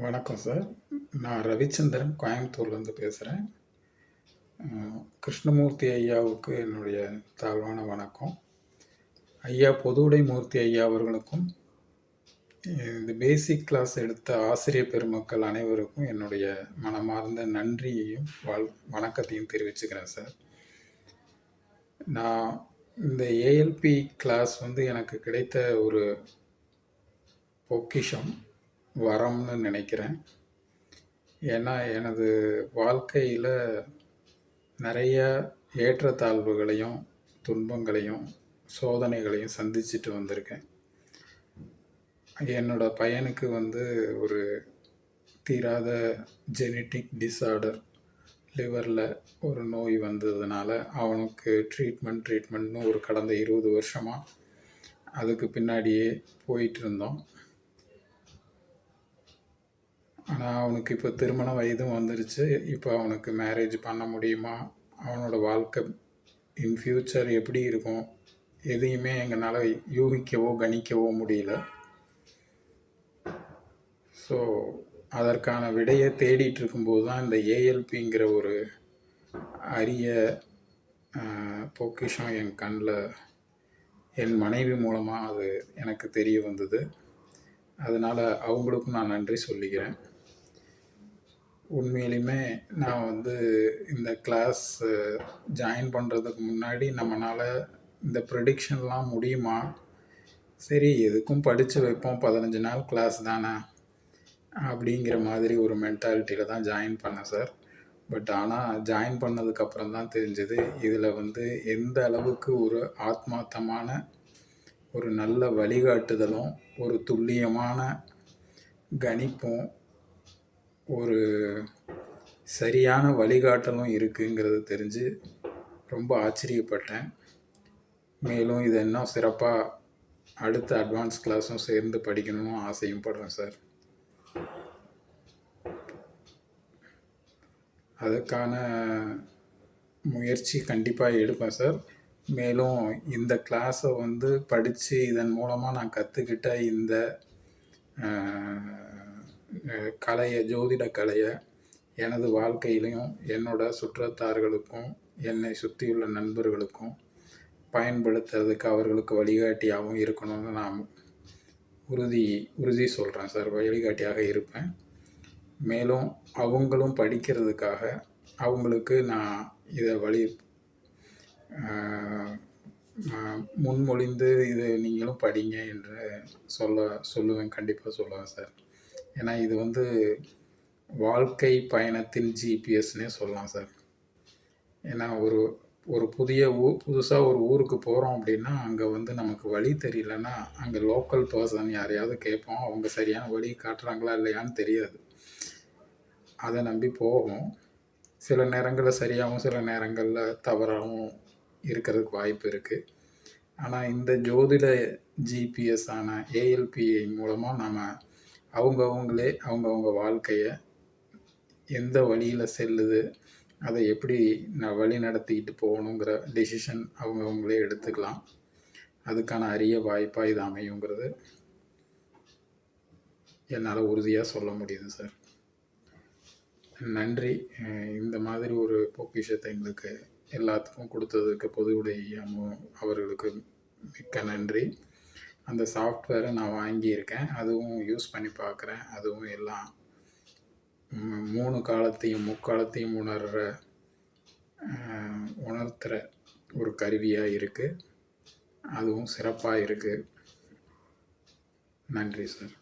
வணக்கம் சார். நான் ரவிச்சந்திரன் கோயம்புத்தூர்லேருந்து பேசுகிறேன் கிருஷ்ணமூர்த்தி ஐயாவுக்கு என்னுடைய தாழ்வான வணக்கம். ஐயா பொதுவுடை மூர்த்தி ஐயா அவர்களுக்கும் இந்த பேசிக் கிளாஸ் எடுத்த ஆசிரியர் பெருமக்கள் அனைவருக்கும் என்னுடைய மனமார்ந்த நன்றியையும் வாழ் வணக்கத்தையும் தெரிவிச்சுக்கிறேன் சார். நான் இந்த ஏஎல்பி கிளாஸ் வந்து எனக்கு கிடைத்த ஒரு பொக்கிஷம். வரம்னு நினைக்கிறேன். ஏன்னா எனது வாழ்க்கையில் நிறைய ஏற்றத்தாழ்வுகளையும் துன்பங்களையும் சோதனைகளையும் சந்திச்சுட்டு வந்திருக்கேன். என்னோட பையனுக்கு வந்து ஒரு தீராத ஜெனட்டிக் டிஸார்டர் லிவரில் ஒரு நோய் வந்ததுனால அவனுக்கு ட்ரீட்மெண்ட் ட்ரீட்மெண்ட்னு ஒரு கடந்த இருபது வருஷமாக அதுக்கு பின்னாடியே போயிட்டு இருந்தோம். ஆனால் அவனுக்கு இப்போ திருமண வயதும் வந்துருச்சு. இப்போ அவனுக்கு மேரேஜ் பண்ண முடியுமா? அவனோட வாழ்க்கை இன் ஃப்யூச்சர் எப்படி இருக்கும்? எதையுமே எங்களால் யூகிக்கவோ கணிக்கவோ முடியல. ஸோ அதற்கான விடையை தேடிட்டு இருக்கும்போது தான் இந்த ஏஎல்பிங்கிற ஒரு அரிய பொக்கிஷம் என் கண்ணில் என் மனைவி மூலமாக அது எனக்கு தெரிய வந்தது. அதனால் அவங்களுக்கும் நான் நன்றி சொல்லிக்கிறேன். உண்மையிலுமே நான் வந்து இந்த கிளாஸ் ஜாயின் பண்ணுறதுக்கு முன்னாடி நம்மளால் இந்த ப்ரெடிக்ஷன்லாம் முடியுமா? சரி எதுக்கும் படித்து வைப்போம். பதினஞ்சு நாள் கிளாஸ் தானே? அப்படிங்கிற மாதிரி ஒரு மென்டாலிட்டியில் தான் ஜாயின் பண்ணேன் சார் பட் ஆனால் ஜாயின் பண்ணதுக்கப்புறம் தான் தெரிஞ்சது இதில் வந்து எந்த அளவுக்கு ஒரு ஆத்மார்த்தமான ஒரு நல்ல வழிகாட்டுதலும் ஒரு துல்லியமான கணிப்பும் ஒரு சரியான வழிகாட்டலும் இருக்குங்கிறது தெரிஞ்சு ரொம்ப ஆச்சரியப்பட்டேன். மேலும் இது இன்னும் சிறப்பாக அடுத்த அட்வான்ஸ் கிளாஸும் சேர்ந்து படிக்கணும்னு ஆசையும் படுறேன் சார். அதுக்கான முயற்சி கண்டிப்பாக எடுப்பேன் சார். மேலும் இந்த கிளாஸை வந்து படித்து இதன் மூலமாக நான் கற்றுக்கிட்ட இந்த கலையை ஜோதிட கலையை எனது வாழ்க்கையிலையும் என்னோட சுற்றத்தார்களுக்கும் என்னை சுற்றியுள்ள நண்பர்களுக்கும் பயன்படுத்துறதுக்கு அவர்களுக்கு வழிகாட்டியாகவும் இருக்கணும்னு நான் உறுதி உறுதி சொல்கிறேன் சார். வழிகாட்டியாக இருப்பேன். மேலும் அவங்களும் படிக்கிறதுக்காக அவங்களுக்கு நான் இதை வழி முன்மொழிந்து இது நீங்களும் படிங்க என்று சொல்ல சொல்லுவேன். கண்டிப்பாக சொல்லுவேன் சார். ஏன்னா இது வந்து வாழ்க்கை பயணத்தின் ஜிபிஎஸ்னே சொல்லலாம் சார். ஏன்னா ஒரு ஒரு புதிய ஊர் புதுசாக ஒரு ஊருக்கு போகிறோம் அப்படின்னா அங்கே வந்து நமக்கு வழி தெரியலன்னா அங்கே லோக்கல் பர்சன் யாரையாவது கேட்போம். அவங்க சரியான வழி காட்டுறாங்களா இல்லையான்னு தெரியாது. அதை நம்பி போவோம். சில நேரங்களில் சரியாகவும் சில நேரங்களில் தவறாகவும் இருக்கிறதுக்கு வாய்ப்பு இருக்குது ஆனால் இந்த ஜோதிட ஜிபிஎஸ் ஆன ஏஎல்பிஐ மூலமாக நாம் அவங்கவுங்களே அவங்கவுங்க வாழ்க்கையை எந்த வழியில் செல்லுது அதை எப்படி நான் வழி நடத்திக்கிட்டு போகணுங்கிற டெசிஷன் அவங்கவுங்களே எடுத்துக்கலாம். அதுக்கான அரிய வாய்ப்பாக இது அமையுங்கிறது என்னால் உறுதியாக சொல்ல முடியுது சார் நன்றி. இந்த மாதிரி ஒரு பொக்கிஷத்தை எங்களுக்கு எல்லாத்துக்கும் கொடுத்ததுக்கு பொதுவுடைய அவர்களுக்கு மிக்க நன்றி. அந்த சாஃப்ட்வேரை நான் வாங்கியிருக்கேன். அதுவும் யூஸ் பண்ணி பார்க்குறேன். அதுவும் எல்லாம் மூணு காலத்தையும் முக்காலத்தையும் உணர்கிற உணர்த்துகிற ஒரு கருவியாக இருக்குது அதுவும் சிறப்பாக இருக்குது நன்றி சார்